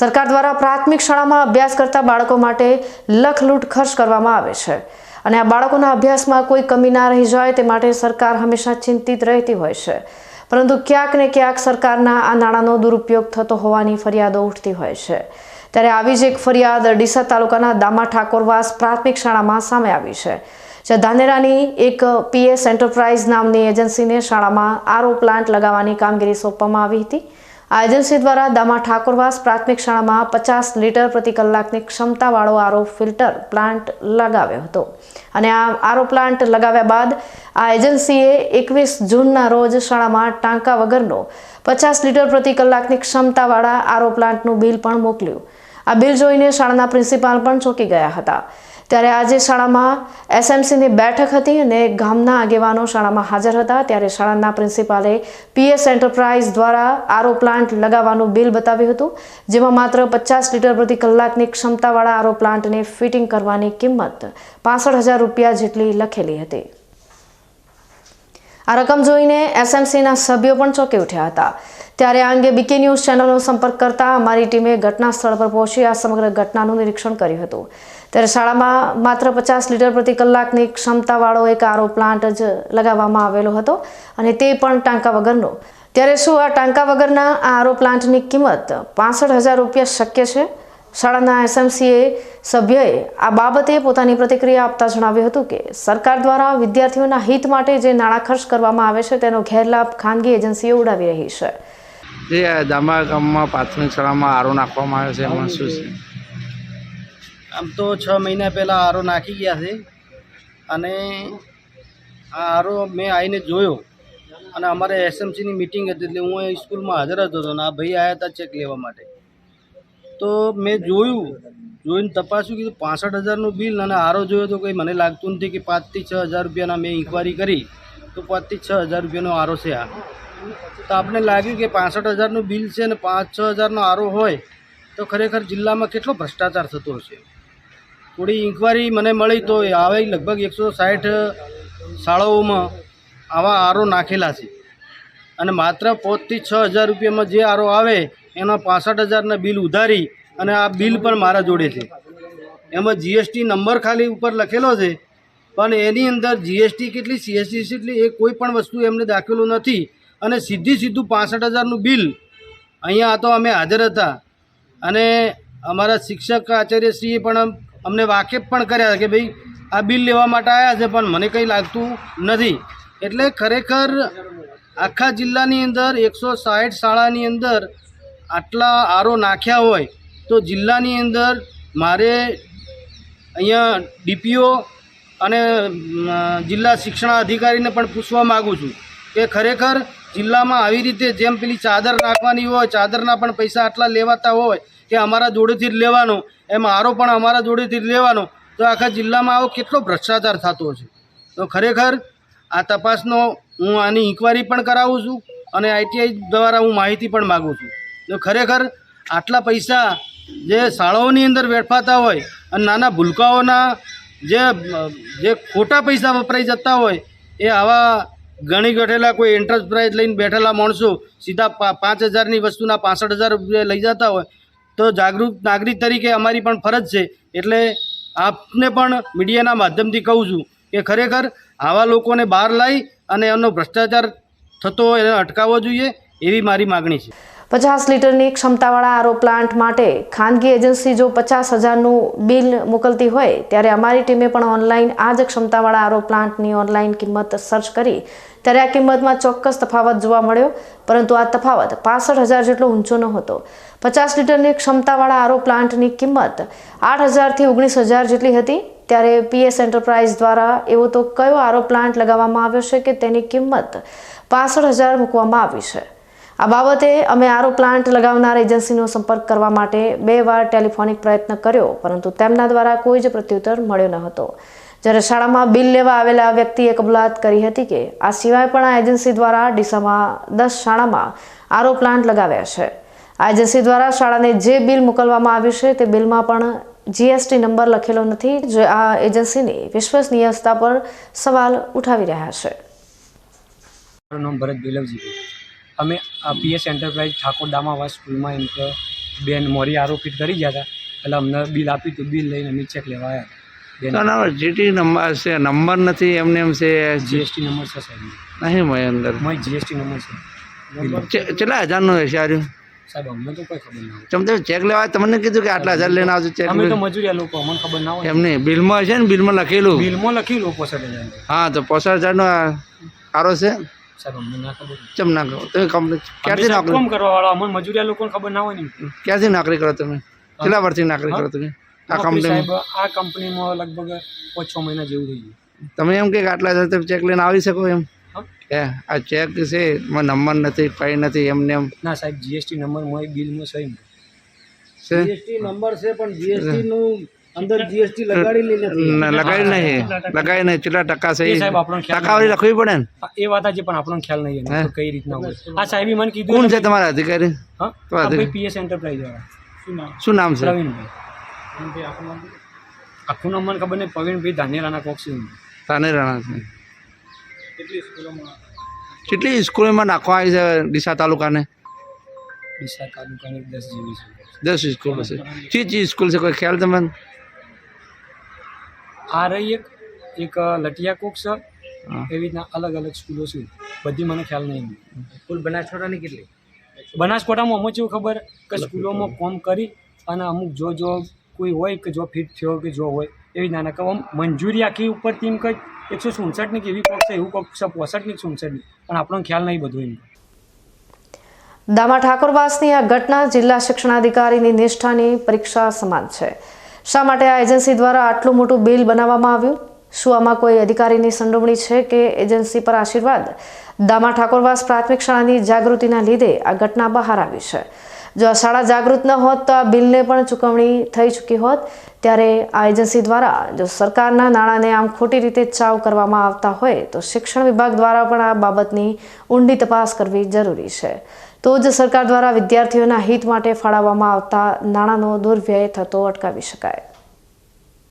સરકાર દ્વારા પ્રાથમિક શાળામાં અભ્યાસ કરતા બાળકો માટે લખલૂટ ખર્ચ કરવામાં આવે છે. અને આ બાળકોના અભ્યાસમાં કોઈ કમી ના રહી જાય તે માટે સરકાર હંમેશા ચિંતિત રહેતી હોય છે. પરંતુ ક્યાંક ને ક્યાંક સરકારના આ નાણાંનો દુરુપયોગ થતો હોવાની ફરિયાદો ઉઠતી હોય છે. ત્યારે આવી જ એક ફરિયાદ ડીસા તાલુકાના દામા ઠાકોરવાસ પ્રાથમિક શાળામાં સામે આવી છે જે ધાનેરાની એક પીએસ એન્ટરપ્રાઇઝ નામની એજન્સીને શાળામાં આરઓ પ્લાન્ટ લગાવવાની કામગીરી સોંપવામાં આવી હતી. એજન્સી દ્વારા દામા ઠાકોરવાસ પ્રાથમિક શાળામાં પચાસ લીટર પ્રતિ કલાકની ક્ષમતાવાળો આરો ફિલ્ટર પ્લાન્ટ લગાવ્યો હતો. અને આ આરો પ્લાન્ટ લગાવ્યા બાદ આ એજન્સીએ એકવીસ જૂનના રોજ શાળામાં ટાંકા વગરનો પચાસ લીટર પ્રતિ કલાકની ક્ષમતાવાળા આરો પ્લાન્ટનું બિલ પણ મોકલ્યું. આ બિલ જોઈને શાળાના પ્રિન્સિપાલ પણ ચોંકી ગયા હતા. ત્યારે આજે શાળામાં એસએમસીની બેઠક હતી અને ગામના આગેવાનો શાળામાં હાજર હતા. ત્યારે શાળાના પ્રિન્સિપાલે પીએસ એન્ટરપ્રાઇઝ દ્વારા આરો પ્લાન્ટ લગાવવાનું બિલ બતાવ્યું હતું, જેમાં માત્ર પચાસ લીટર પ્રતિ કલાકની ક્ષમતાવાળા આરો પ્લાન્ટને ફિટિંગ કરવાની કિંમત પાસઠ હજાર રૂપિયા જેટલી લખેલી હતી. આ રકમ જોઈને એસએમસીના સભ્યો પણ ચોંકી ઉઠ્યા હતા. ત્યારે આ અંગે બીકે ન્યૂઝ ચેનલનો સંપર્ક કરતા અમારી ટીમે ઘટના સ્થળ પર પહોંચી આ સમગ્ર ઘટનાનું નિરીક્ષણ કર્યું હતું. ત્યારે શાળામાં માત્ર પચાસ લીટર પ્રતિ કલાકની ક્ષમતાવાળો એક આરો પ્લાન્ટ જ લગાવવામાં આવેલો હતો અને તે પણ ટાંકા વગરનો. ત્યારે શું આ ટાંકા વગરના આ આરો પ્લાન્ટની કિંમત પાસઠ હજાર રૂપિયા શક્ય છે? શાળાના એસએમસીએ સભ્યએ આ બાબતે પોતાની પ્રતિક્રિયા આપતા જણાવ્યું હતું કે સરકાર દ્વારા વિદ્યાર્થીઓના હિત માટે જે નાણાં ખર્ચ કરવામાં આવે છે તેનો ગેરલાભ ખાનગી એજન્સીઓ ઉડાવી રહી છે. જે દામા ગામમાં પ્રાથમિક શાળામાં આરો નાખવામાં આવે છે, એમાં શું છે? આમ તો છ મહિના પહેલાં આરો નાખી ગયા છે. અને આ આરો મેં આવીને જોયો. અને અમારે એસએમસીની મિટિંગ હતી એટલે હું એ સ્કૂલમાં હાજર હતો અને આ ભાઈ આવ્યા હતા ચેક લેવા માટે. તો મેં જોયું, જોઈને તપાસ્યું કીધું પાસઠ હજારનું બિલ અને આરો જોયો તો કંઈ મને લાગતું નથી કે પાંચથી છ હજાર રૂપિયાના મેં ઇન્કવાયરી કરી. તો પાંચથી છ હજાર રૂપિયાનો આરો છે આ. તો આપણે લાગ્યું કે પાસઠ હજારનું બિલ છે અને પાંચ છ હજારનો આરો હોય, તો ખરેખર જિલ્લામાં કેટલો ભ્રષ્ટાચાર થતો હશે? થોડી ઇન્કવાયરી મને મળી તો આવે લગભગ એકસો સાઠ શાળાઓમાં આવા આરો નાખેલા છે. અને માત્ર પાંચથી છ હજાર રૂપિયામાં જે આરો આવે, એના પાસઠ હજારના બિલ ઉધારી અને આ બિલ પણ મારા જોડે છે. એમાં જીએસટી નંબર ખાલી ઉપર લખેલો છે, પણ એની અંદર જીએસટી કેટલી સીએસટી કેટલી એ કોઈ પણ વસ્તુ એમને દાખવેલું નથી. અને સીધી સીધું પાસઠ હજારનું બિલ અહીંયા તો અમે હાજર હતા. અને અમારા શિક્ષક આચાર્યશ્રીએ પણ અમને વાકેફ પણ કર્યા કે ભાઈ, આ બિલ લેવા માટે આવ્યા છે, પણ મને કંઈ લાગતું નથી. એટલે ખરેખર આખા જિલ્લાની અંદર, એકસો સાઠ શાળાની અંદર આટલા આરો નાખ્યા હોય, તો જિલ્લાની અંદર મારે અહીંયા ડીપીઓ અને જિલ્લા શિક્ષણ અધિકારીને પણ પૂછવા માગું છું કે ખરેખર જિલ્લામાં આવી રીતે જેમ પેલી ચાદર નાખવાની હોય, ચાદરના પણ પૈસા આટલા લેવાતા હોય કે અમારા જોડેથી જ લેવાનો, એમ આરો પણ અમારા જોડેથી જ લેવાનો, તો આખા જિલ્લામાં આવો કેટલો ભ્રષ્ટાચાર થતો છે તો ખરેખર આ તપાસનો હું આની ઇન્કવાયરી પણ કરાવું છું અને આઈટીઆઈ દ્વારા હું માહિતી પણ માગું છું. તો ખરેખર આટલા પૈસા જે શાળાઓની અંદર વેડફાતા હોય અને નાના ભૂલકાઓના જે જે ખોટા પૈસા વપરાઈ જતા હોય, એ આવા ગણી ગઠેલા કોઈ એન્ટરપ્રાઇઝ લઈને બેઠેલા માણસો સીધા પાંચ હજારની વસ્તુના પાસઠ હજાર રૂપિયા લઈ જતા હોય તો જાગૃત નાગરિક તરીકે અમારી પણ ફરજ છે. એટલે આપને પણ મીડિયાના માધ્યમથી કહું છું કે ખરેખર આવા લોકોને બહાર લાવી અને એમનો ભ્રષ્ટાચાર થતો એને અટકાવવો જોઈએ એવી મારી માગણી છે. પચાસ લીટરની ક્ષમતાવાળા આરો પ્લાન્ટ માટે ખાનગી એજન્સી જો પચાસ હજારનું બિલ મોકલતી હોય, ત્યારે અમારી ટીમે પણ ઓનલાઈન આ જ ક્ષમતાવાળા આરો પ્લાન્ટની ઓનલાઈન કિંમત સર્ચ કરી, ત્યારે આ કિંમતમાં ચોક્કસ તફાવત જોવા મળ્યો, પરંતુ આ તફાવત પાસઠ હજાર જેટલો ઊંચો ન હતો. પચાસ લીટરની ક્ષમતાવાળા આરો પ્લાન્ટની કિંમત આઠ હજારથી ઓગણીસ હજાર જેટલી હતી, ત્યારે પીએસ એન્ટરપ્રાઇઝ દ્વારા એવો તો કયો આરો પ્લાન્ટ લગાવવામાં આવ્યો છે કે તેની કિંમત પાસઠ હજાર મૂકવામાં આવી છે? આ બાબતે અમે આરો પ્લાન્ટ લગાવનાર એજન્સીનો સંપર્ક કરવા માટે બે વાર ટેલિફોનિક પ્રયત્ન કર્યો, પરંતુ તેમના દ્વારા કોઈ જ પ્રત્યુત્તર મળ્યો ન હતો. જ્યારે શાળામાં બિલ લેવા આવેલા વ્યક્તિએ કબૂલાત કરી હતી કે આ સિવાય પણ આ એજન્સી દ્વારા ડીસામાં દસ શાળામાં આરો પ્લાન્ટ લગાવ્યા છે. આ એજન્સી દ્વારા શાળાને જે બિલ મોકલવામાં આવ્યું છે તે બિલમાં પણ જીએસટી નંબર લખેલો નથી, જે આ એજન્સીની વિશ્વસનીયતા પર સવાલ ઉઠાવી રહ્યા છે. મારું નામ ભરત બેલવજી. અમે પીએસ એન્ટરપ્રાઇઝ ઠાકોર દામાવાસ સ્કૂલમાં એમ કે બેન મોરી આરોપિત કરી ગયા હતા. એટલે અમને બિલ આપ્યું હતું બિલ લઈને અમે ચેક લેવા આવ્યા ના જીટી નંબર છે નંબર નથી એમને એમ છે જીએસટી નંબર છે સાહેબ. નહીં મય અંદર. મય જીએસટી નંબર છે. કેટલા હજારનું હશે આર્યું સાહેબ અમને તો કોઈ ખબર ના તમે ચેક લેવા તમને કીધું કે આટલા હજાર લઈને આવજો ચેક અમે તો મજૂરિયા લોકો અમને ખબર ના હોય. એમ નહીં બિલમાં હશે ને બિલમાં લખેલું. બિલમાં લખેલું પોસઠ હજાર. હા તો પોસઠ હજારનો આરો છે. ચમ ના કરો તમે ક્યારથી નોકરી કામ કરવા વાળા અમને મજૂરિયા લોકોને ખબર ના હોય ને ક્યાંથી નોકરી કરો તમે? કેટલા વર્ષથી નોકરી કરો તમે? આ કંપની આ કંપનીમાં લગભગ પાંચ છ મહિના જેવું થઈ ગયું. તમે એમ કે આટલા તમે ચેક લઈને આવી શકો એમ? હે. આ ચેક છે એમાં નંબર નથી કઈ નથી એમને એમ. ના સાહેબ જીએસટી નંબર મોય બિલમાં સહી છે જીએસટી નંબર છે પણ જીએસટી નું અંદર જીએસટી લગાડેલી નથી ન- લગાવી નહીં. લગાઈ નહીં. કેટલા ટકા છે એ એ. સાહેબ આપણને ખ્યાલ ટકાવારી લખવી પડે ને? એ વાત આજે પણ આપણને ખ્યાલ નહીં એનો કઈ રીતના હોય. આ સાહેબે મને કીધું કોણ છે તમારા અધિકારી? હા પીએસ એન્ટરપ્રાઇઝ વાળા. શું નામ? છે? પ્રવીણભાઈ. આખું નામ મને ખબર નહીં પ્રવીણભાઈ ધાનેરાના કોક છે. તાને રાણા છે કેટલી સ્કૂલોમાં નાખવા આવી છે ડીસા તાલુકાને? ડીસા તાલુકાની દસ જેવી છે. દસ સ્કૂલ છે. ચી ચી સ્કૂલ છે? કોઈ ખ્યાલ તમને? આ રહી એક એક લટિયા કોક છે. એવી રીતના અલગ અલગ સ્કૂલો છે. બધી મને ખ્યાલ નહીં કુલ બનાસકાંઠાની કેટલી? બનાસકાંઠામાં અમુક એવું ખબર કે સ્કૂલોમાં કોમ કરી અને અમુક જો જો કોઈ હોય કે જો ફિટ થયો કે જો હોય એવી નાના કે આમ મંજૂરી આખી ઉપર ટીમ કંઈક એકસો સુડસઠની કે એવી કોક છે એવું કોક છે પોસઠની સુડસઠની પણ આપણને ખ્યાલ નહીં બધું એમ. દામા ઠાકોરવાસની આ ઘટના જિલ્લા શિક્ષણાધિકારીની નિષ્ઠાની પરીક્ષા સમાન છે. શા માટે આ એજન્સી દ્વારા આટલું મોટું બિલ બનાવવામાં આવ્યું? શું આમાં કોઈ અધિકારીની સંડોવણી છે કે એજન્સી પર આશીર્વાદ? દામા ઠાકોરવાસ પ્રાથમિક શાળાની જાગૃતિના લીધે આ ઘટના બહાર આવી છે. જો આ શાળા જાગૃત ન હોત તો આ બિલને પણ ચૂકવણી થઈ ચૂકી હોત. ત્યારે આ એજન્સી દ્વારા જો સરકારના નાણાંને આમ ખોટી રીતે ચાવ કરવામાં આવતા હોય તો શિક્ષણ વિભાગ દ્વારા પણ આ બાબતની ઊંડી તપાસ કરવી જરૂરી છે. તો જ સરકાર દ્વારા વિદ્યાર્થીઓના હિત માટે ફાળવવામાં આવતા નાણાંનો દુર્વ્યય થતો અટકાવી શકાય.